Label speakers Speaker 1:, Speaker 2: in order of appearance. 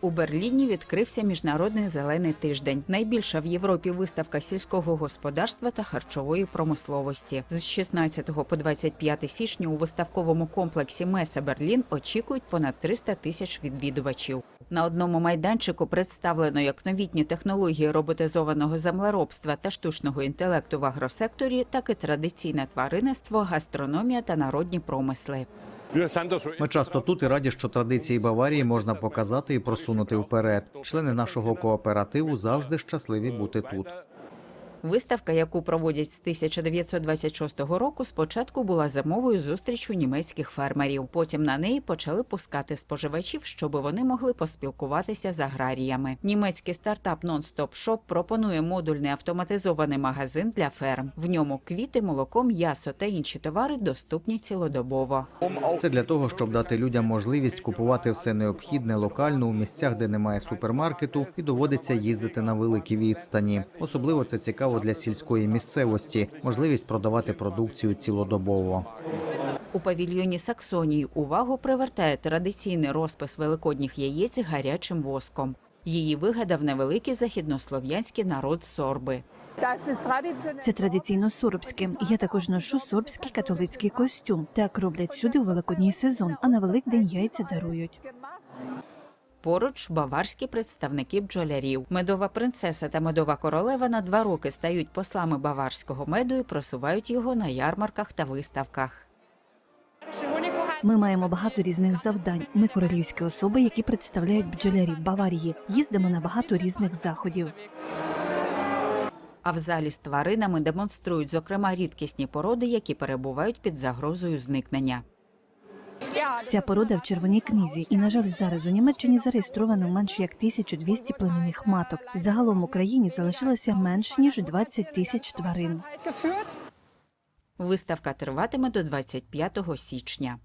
Speaker 1: У Берліні відкрився міжнародний зелений тиждень. Найбільша в Європі виставка сільського господарства та харчової промисловості. З 16 по 25 січня у виставковому комплексі Меса Берлін очікують понад 300 тисяч відвідувачів. На одному майданчику представлено як новітні технології роботизованого землеробства та штучного інтелекту в агросекторі, так і традиційне тваринництво, гастрономія та народні промисли.
Speaker 2: Ми часто тут і раді, що традиції Баварії можна показати і просунути вперед. Члени нашого кооперативу завжди щасливі бути тут.
Speaker 1: Виставка, яку проводять з 1926 року, спочатку була зимовою зустрічю німецьких фермерів. Потім на неї почали пускати споживачів, щоб вони могли поспілкуватися з аграріями. Німецький стартап Non-Stop Shop пропонує модульний автоматизований магазин для ферм. В ньому квіти, молоко, м'ясо та інші товари доступні цілодобово.
Speaker 2: Це для того, щоб дати людям можливість купувати все необхідне локально у місцях, де немає супермаркету, і доводиться їздити на великі відстані. Особливо це цікаво для сільської місцевості, можливість продавати продукцію цілодобово.
Speaker 1: У павільйоні Саксонії увагу привертає традиційний розпис великодніх яєць гарячим воском. Її вигадав невеликий західнослов'янський народ сорби.
Speaker 3: Це традиційно сорбське. Я також ношу сорбський католицький костюм. Так роблять сюди у великодній сезон, а на Великдень яйця дарують.
Speaker 1: Поруч баварські представники бджолярів. Медова принцеса та медова королева на два роки стають послами баварського меду і просувають його на ярмарках та виставках.
Speaker 3: Ми маємо багато різних завдань. Ми королівські особи, які представляють бджолярів Баварії. Їздимо на багато різних заходів.
Speaker 1: А в залі з тваринами демонструють, зокрема, рідкісні породи, які перебувають під загрозою зникнення.
Speaker 3: Ця порода в червоній книзі, і на жаль, зараз у Німеччині зареєстровано менш як 1200 племінних маток. Загалом в Україні залишилося менш ніж 20 тисяч тварин.
Speaker 1: Виставка триватиме до 25 січня.